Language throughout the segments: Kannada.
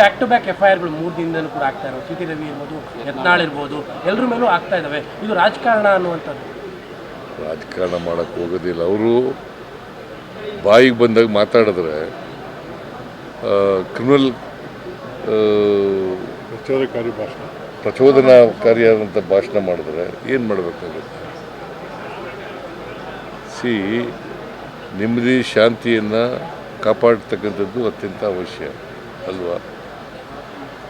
Back to back F I ಆರ್ಗಳು ಮೂರು ದಿನದಲ್ಲೂ ಕೂಡ ಆಗ್ತಾ ಇರೋದು. ಸಿ ಟಿ ರವಿ ಇರ್ಬೋದು ಯತ್ನಾಳ್ ಇರ್ಬೋದು ಎಲ್ಲರ ಮೇಲೂ ಆಗ್ತಾ ಇದ್ದಾವೆ ಇದು ರಾಜಕಾರಣ ಅನ್ನುವಂಥದ್ದು. ರಾಜಕಾರಣ ಮಾಡೋಕ್ಕೆ ಹೋಗೋದಿಲ್ಲ. ಅವರು ಬಾಯಿಗೆ ಬಂದಾಗ ಮಾತಾಡಿದ್ರೆ ಕ್ರಿಮಿನಲ್ ಪ್ರಚೋದಕಾರಿ ಭಾಷಣ. ಪ್ರಚೋದನಾಕಾರಿಯಾದಂಥ ಭಾಷಣ ಮಾಡಿದ್ರೆ ಏನು ಮಾಡಬೇಕಾಗುತ್ತೆ? ಸಿ ನೆಮ್ಮದಿ ಶಾಂತಿಯನ್ನು ಕಾಪಾಡ್ತಕ್ಕಂಥದ್ದು ಅತ್ಯಂತ ಅವಶ್ಯ ಅಲ್ವಾ?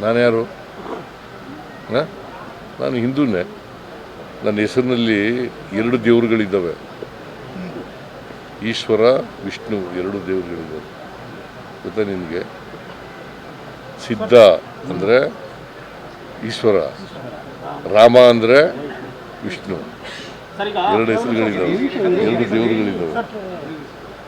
ನಾನು ಯಾರು? ಹ? ನಾನು ಹಿಂದೂನೇ. ನನ್ನ ಹೆಸರಿನಲ್ಲಿ ಎರಡು ದೇವರುಗಳಿದ್ದಾವೆ. ಈಶ್ವರ ವಿಷ್ಣು ಎರಡು ದೇವರುಗಳಿದ್ದಾವೆ. ಗೊತ್ತಾ ನಿನಗೆ? ಸಿದ್ಧ ಅಂದರೆ ಈಶ್ವರ ರಾಮ ಅಂದರೆ ವಿಷ್ಣು. ಎರಡು ಹೆಸರುಗಳಿದ್ದಾವೆ. ಎರಡು ದೇವರುಗಳಿದ್ದಾವೆ.